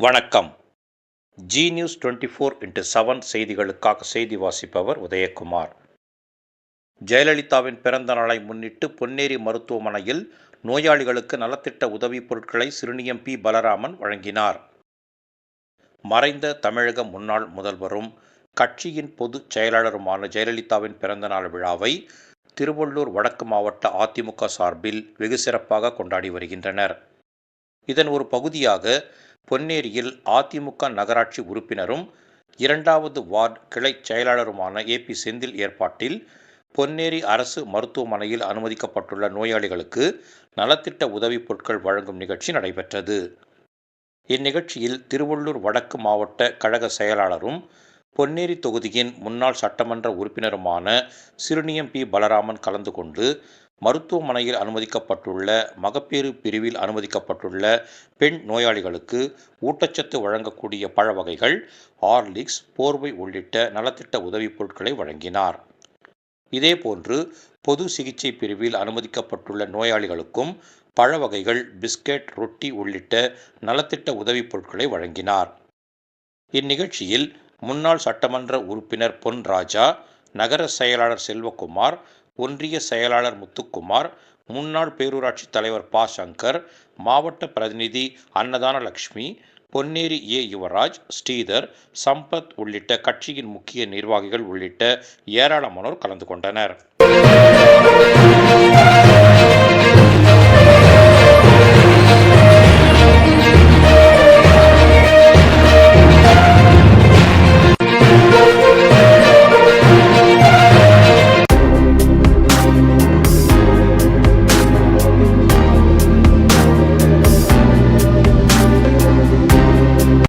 வணக்கம். Zee news twenty four into seven செய்திகளுக்காக செய்தி வாசிப்பவர் உதயகுமார். ஜெயலலிதாவின் பிறந்த நாளை முன்னிட்டு பொன்னேரி மருத்துவமனையில் நோயாளிகளுக்கு நலத்திட்ட உதவிப் பொருட்களை சிறுனியம் பி பலராமன் வழங்கினார். மறைந்த தமிழக முன்னாள் முதல்வரும் கட்சியின் பொதுச் செயலாளருமான ஜெயலலிதாவின் பிறந்தநாள் விழாவை திருவள்ளூர் வடக்கு மாவட்ட அதிமுக சார்பில் வெகு சிறப்பாக கொண்டாடி வருகின்றனர். இதன் ஒரு பகுதியாக பொன்னேரியில் அதிமுக நகராட்சி உறுப்பினரும் இரண்டாவது வார்டு கிளை செயலாளருமான ஏ. பி. செந்தில் ஏற்பாட்டில் பொன்னேரி அரசு மருத்துவமனையில் அனுமதிக்கப்பட்டுள்ள நோயாளிகளுக்கு நலத்திட்ட உதவிப் பொருட்கள் வழங்கும் நிகழ்ச்சி நடைபெற்றது. இந்நிகழ்ச்சியில் திருவள்ளூர் வடக்கு மாவட்ட கழக செயலாளரும் பொன்னேரி தொகுதியின் முன்னாள் சட்டமன்ற உறுப்பினருமான சிறுனியம் பி. பலராமன் கலந்து கொண்டு மருத்துவமனையில் அனுமதிக்கப்பட்டுள்ள மகப்பேறு பிரிவில் அனுமதிக்கப்பட்டுள்ள பெண் நோயாளிகளுக்கு ஊட்டச்சத்து வழங்கக்கூடிய பழ வகைகள் ஹார்லிக்ஸ் போர்வை உள்ளிட்ட நலத்திட்ட உதவிப் பொருட்களை வழங்கினார். இதேபோன்று பொது சிகிச்சை பிரிவில் அனுமதிக்கப்பட்டுள்ள நோயாளிகளுக்கும் பழ வகைகள் பிஸ்கட் ரொட்டி உள்ளிட்ட நலத்திட்ட உதவிப் பொருட்களை வழங்கினார். இந்நிகழ்ச்சியில் முன்னாள் சட்டமன்ற உறுப்பினர் பொன் ராஜா நகர செயலாளர் செல்வகுமார் ஒன்றிய செயலாளர் முத்துக்குமார் முன்னாள் பேரூராட்சி தலைவர் பா. சங்கர் மாவட்ட பிரதிநிதி அன்னதான லட்சுமி பொன்னேரி ஏ. யுவராஜ் ஸ்ரீதர் சம்பத் உள்ளிட்ட கட்சியின் முக்கிய நிர்வாகிகள் உள்ளிட்ட ஏராளமானோர் கலந்து கொண்டனர்.